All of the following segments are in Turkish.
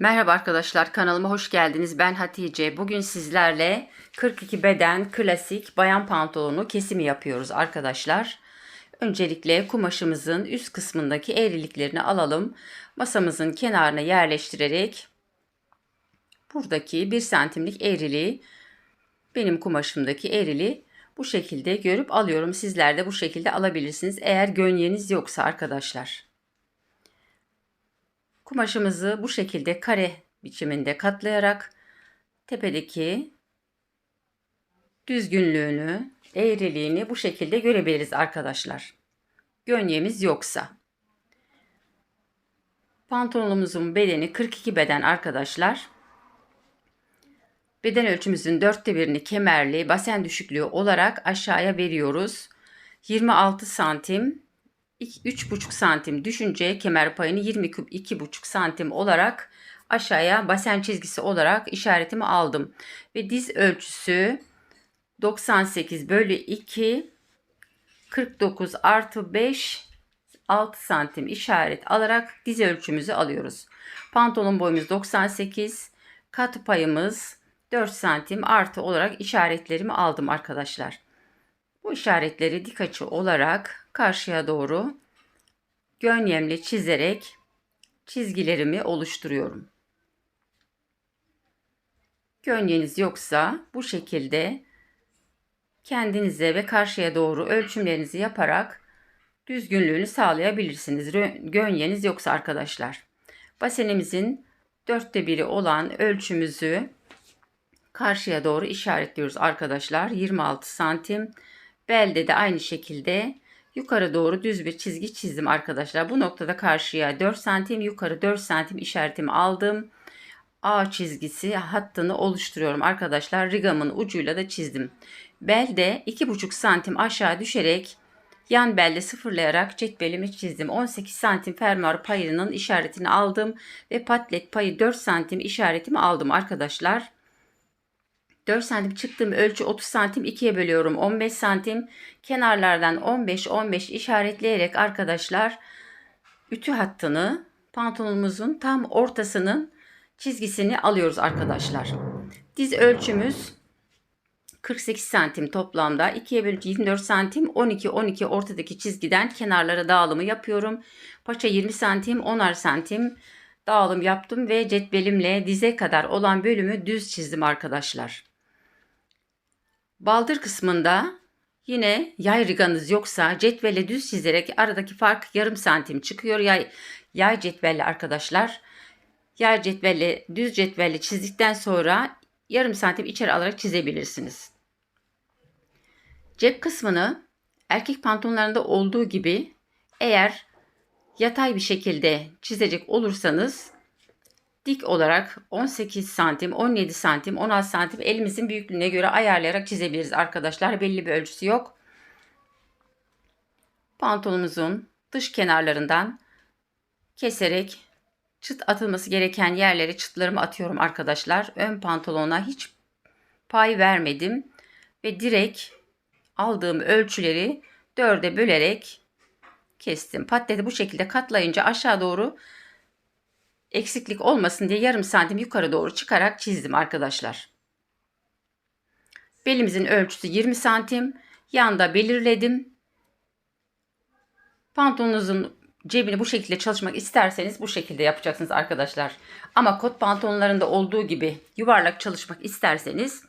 Merhaba arkadaşlar kanalıma hoş geldiniz. Ben Hatice. Bugün sizlerle 42 beden klasik bayan pantolonu kesimi yapıyoruz arkadaşlar. Öncelikle kumaşımızın üst kısmındaki eğriliklerini alalım. Masamızın kenarına yerleştirerek buradaki 1 santimlik eğriliği benim kumaşımdaki eğriliği bu şekilde görüp alıyorum. Sizler de bu şekilde alabilirsiniz. Eğer gönyeniz yoksa arkadaşlar. Kumaşımızı bu şekilde kare biçiminde katlayarak tepedeki düzgünlüğünü, eğriliğini bu şekilde görebiliriz arkadaşlar. Gönyemiz yoksa. Pantolonumuzun bedeni 42 beden arkadaşlar. Beden ölçümüzün dörtte birini kemerli basen düşüklüğü olarak aşağıya veriyoruz. 26 santim 3,5 santim düşünce kemer payını 22,5 santim olarak aşağıya basen çizgisi olarak işaretimi aldım. Ve diz ölçüsü 98 bölü 2 49 artı 5 6 santim işaret alarak diz ölçümüzü alıyoruz. Pantolon boyumuz 98 kat payımız 4 santim artı olarak işaretlerimi aldım arkadaşlar. Bu işaretleri dik açı olarak karşıya doğru gönyemle çizerek çizgilerimi oluşturuyorum. Gönyeniz yoksa bu şekilde kendinize ve karşıya doğru ölçümlerinizi yaparak düzgünlüğünü sağlayabilirsiniz. Gönyeniz yoksa arkadaşlar. Basenimizin dörtte biri olan ölçümüzü karşıya doğru işaretliyoruz arkadaşlar. 26 santim. Belde de aynı şekilde yukarı doğru düz bir çizgi çizdim arkadaşlar. Bu noktada karşıya 4 santim yukarı 4 santim işaretimi aldım. A çizgisi hattını oluşturuyorum arkadaşlar. Rigamın ucuyla da çizdim. Belde 2,5 santim aşağı düşerek yan belde sıfırlayarak cetvelimi çizdim. 18 santim fermuar payının işaretini aldım ve patlet payı 4 santim işaretimi aldım arkadaşlar. 4 santim çıktığım ölçü 30 santim 2'ye bölüyorum. 15 santim kenarlardan 15-15 işaretleyerek arkadaşlar ütü hattını pantolonumuzun tam ortasının çizgisini alıyoruz arkadaşlar. Diz ölçümüz 48 santim toplamda 2'ye bölünce 24 santim 12-12 ortadaki çizgiden kenarlara dağılımı yapıyorum. Paça 20 santim 10'ar santim dağılım yaptım ve cetvelimle dize kadar olan bölümü düz çizdim arkadaşlar. Baldır kısmında yine yay riganız yoksa cetvelle düz çizerek aradaki fark yarım santim çıkıyor. Yay, yay cetvelle arkadaşlar. Yay cetvelle düz cetvelle çizdikten sonra yarım santim içeri alarak çizebilirsiniz. Cep kısmını erkek pantolonlarında olduğu gibi eğer yatay bir şekilde çizecek olursanız dik olarak 18 santim, 17 santim, 16 santim elimizin büyüklüğüne göre ayarlayarak çizebiliriz arkadaşlar. Belli bir ölçüsü yok. Pantolonumuzun dış kenarlarından keserek çıt atılması gereken yerlere çıtlarımı atıyorum arkadaşlar. Ön pantolona hiç pay vermedim ve direkt aldığım ölçüleri dörde bölerek kestim. Patleti bu şekilde katlayınca aşağı doğru eksiklik olmasın diye yarım santim yukarı doğru çıkarak çizdim arkadaşlar. Belimizin ölçüsü 20 santim. Yanda belirledim. Pantolonunuzun cebini bu şekilde çalışmak isterseniz bu şekilde yapacaksınız arkadaşlar. Ama kot pantolonlarında olduğu gibi yuvarlak çalışmak isterseniz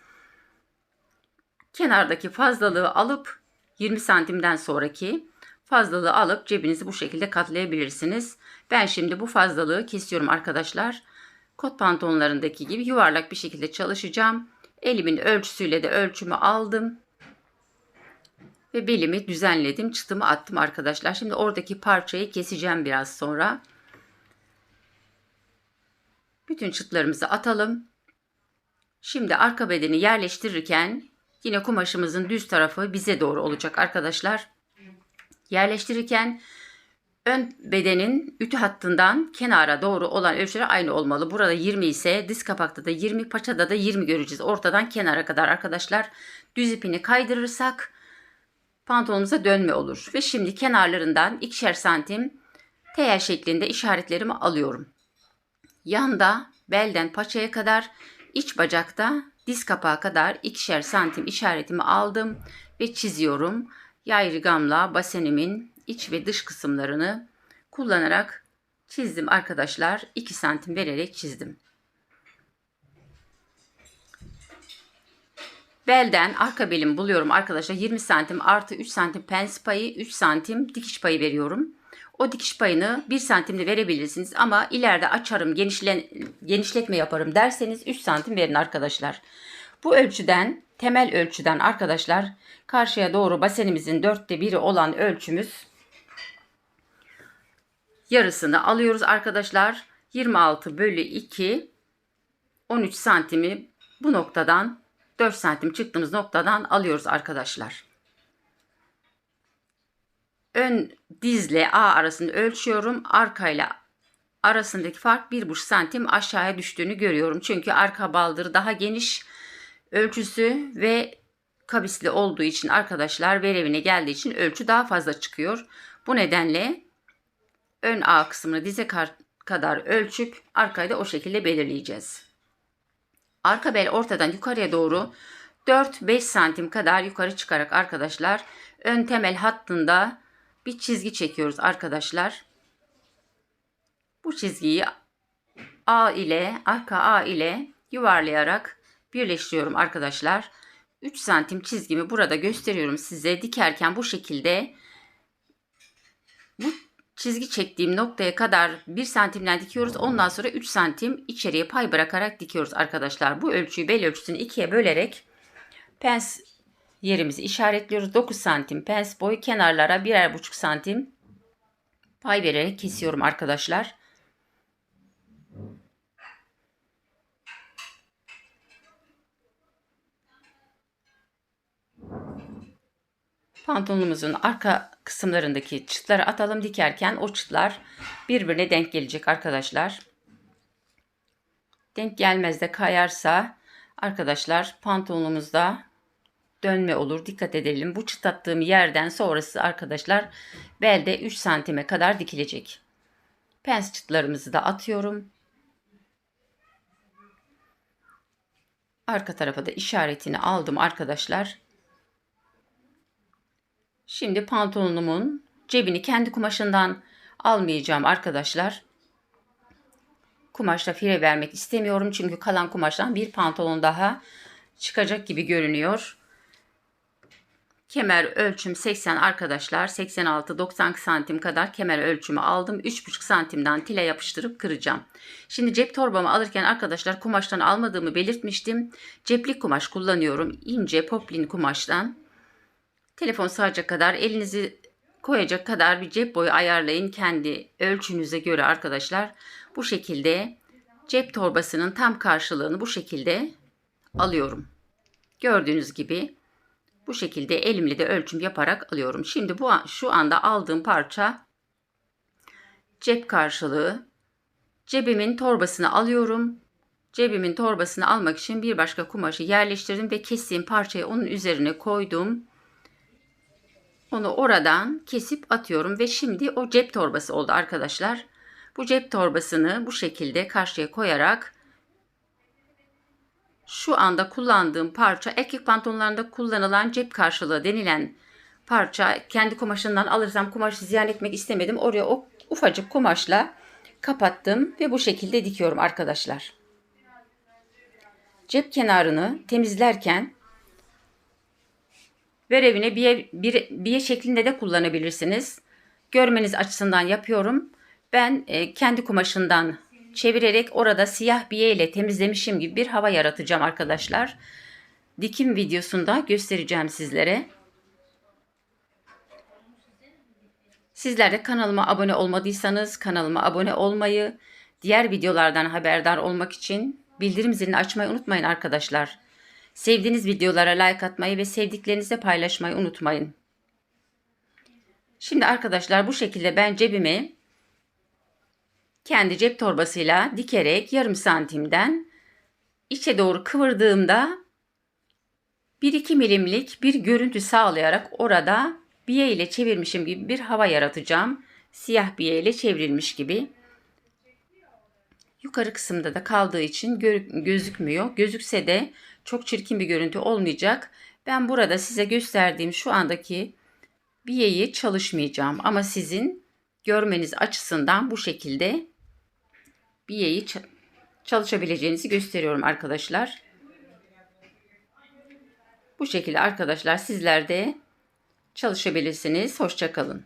kenardaki fazlalığı alıp 20 santimden sonraki fazlalığı alıp cebinizi bu şekilde katlayabilirsiniz. Ben şimdi bu fazlalığı kesiyorum arkadaşlar. Kot pantolonlarındaki gibi yuvarlak bir şekilde çalışacağım. Elimin ölçüsüyle de ölçümü aldım. Ve belimi düzenledim. Çıtımı attım arkadaşlar. Şimdi oradaki parçayı keseceğim biraz sonra. Bütün çıtlarımızı atalım. Şimdi arka bedeni yerleştirirken yine kumaşımızın düz tarafı bize doğru olacak arkadaşlar. Yerleştirirken ön bedenin ütü hattından kenara doğru olan ölçüleri aynı olmalı. Burada 20 ise diz kapakta da 20, paçada da 20 göreceğiz. Ortadan kenara kadar arkadaşlar düz ipini kaydırırsak pantolonumuza dönme olur. Ve şimdi kenarlarından ikişer santim tel şeklinde işaretlerimi alıyorum. Yanda belden paçaya kadar iç bacakta diz kapağı kadar ikişer santim işaretimi aldım ve çiziyorum. Yayrıgamla basenimin iç ve dış kısımlarını kullanarak çizdim arkadaşlar. 2 santim vererek çizdim. Belden arka belimi buluyorum arkadaşlar. 20 santim artı 3 santim pens payı 3 santim dikiş payı veriyorum. O dikiş payını 1 santimde verebilirsiniz ama ileride açarım genişlen, genişletme yaparım derseniz 3 santim verin arkadaşlar. Bu ölçüden temel ölçüden arkadaşlar karşıya doğru basenimizin dörtte biri olan ölçümüz yarısını alıyoruz arkadaşlar. 26 bölü 2 13 santimi bu noktadan 4 santim çıktığımız noktadan alıyoruz arkadaşlar. Ön dizle A arasında ölçüyorum. Arkayla arasındaki fark 1,5 santim aşağıya düştüğünü görüyorum. Çünkü arka baldır daha geniş ölçüsü ve kabisli olduğu için arkadaşlar verevine geldiği için ölçü daha fazla çıkıyor. Bu nedenle ön A kısmını dize kadar ölçüp arkayı da o şekilde belirleyeceğiz. Arka bel ortadan yukarıya doğru 4-5 santim kadar yukarı çıkarak arkadaşlar ön temel hattında bir çizgi çekiyoruz arkadaşlar. Bu çizgiyi A ile arka A ile yuvarlayarak birleştiriyorum arkadaşlar. 3 santim çizgimi burada gösteriyorum size. Dikerken bu şekilde bu çizgi çektiğim noktaya kadar 1 santimden dikiyoruz. Ondan sonra 3 santim içeriye pay bırakarak dikiyoruz arkadaşlar. Bu ölçüyü bel ölçüsünü ikiye bölerek pens yerimizi işaretliyoruz. 9 santim pens boyu kenarlara birer buçuk santim pay vererek kesiyorum arkadaşlar. Pantolonumuzun arka kısımlarındaki çıtları atalım dikerken o çıtlar birbirine denk gelecek arkadaşlar. Denk gelmez de kayarsa arkadaşlar pantolonumuzda dönme olur. Dikkat edelim. Bu çıt attığım yerden sonrası arkadaşlar belde 3 santime kadar dikilecek. Pens çıtlarımızı da atıyorum. Arka tarafa da işaretini aldım arkadaşlar. Şimdi pantolonumun cebini kendi kumaşından almayacağım arkadaşlar. Kumaşla fire vermek istemiyorum çünkü kalan kumaştan bir pantolon daha çıkacak gibi görünüyor. Kemer ölçüm 80 arkadaşlar. 86-90 santim kadar kemer ölçümü aldım. 3,5 santimden tile yapıştırıp kıracağım. Şimdi cep torbamı alırken arkadaşlar kumaştan almadığımı belirtmiştim. Ceplik kumaş kullanıyorum. İnce poplin kumaştan. Telefon sığacak kadar elinizi koyacak kadar bir cep boyu ayarlayın kendi ölçünüze göre arkadaşlar. Bu şekilde cep torbasının tam karşılığını bu şekilde alıyorum. Gördüğünüz gibi bu şekilde elimle de ölçüm yaparak alıyorum. Şimdi bu şu anda aldığım parça cep karşılığı. Cebimin torbasını alıyorum. Cebimin torbasını almak için bir başka kumaşı yerleştirdim ve kestiğim parçayı onun üzerine koydum. Onu oradan kesip atıyorum ve şimdi o cep torbası oldu arkadaşlar. Bu cep torbasını bu şekilde karşıya koyarak şu anda kullandığım parça erkek pantolonlarında kullanılan cep karşılığı denilen parça. Kendi kumaşından alırsam kumaşı ziyan etmek istemedim. Oraya o ufacık kumaşla kapattım ve bu şekilde dikiyorum arkadaşlar. Cep kenarını temizlerken verevine biye, bir, biye şeklinde de kullanabilirsiniz. Görmeniz açısından yapıyorum. Ben e, kendi kumaşından çevirerek orada siyah biye ile temizlemişim gibi bir hava yaratacağım arkadaşlar. Dikim videosunda göstereceğim sizlere. Sizler de kanalıma abone olmadıysanız kanalıma abone olmayı, diğer videolardan haberdar olmak için bildirim zilini açmayı unutmayın arkadaşlar. Sevdiğiniz videolara like atmayı ve sevdiklerinizle paylaşmayı unutmayın. Şimdi arkadaşlar bu şekilde ben cebime kendi cep torbasıyla dikerek yarım santimden içe doğru kıvırdığımda 1-2 milimlik bir görüntü sağlayarak orada biye ile çevirmişim gibi bir hava yaratacağım. Siyah biye ile çevrilmiş gibi. Yukarı kısımda da kaldığı için gö- gözükmüyor. Gözükse de çok çirkin bir görüntü olmayacak. Ben burada size gösterdiğim şu andaki biyeyi çalışmayacağım. Ama sizin görmeniz açısından bu şekilde biyeyi çalışabileceğinizi gösteriyorum arkadaşlar. Bu şekilde arkadaşlar sizler de çalışabilirsiniz. Hoşçakalın.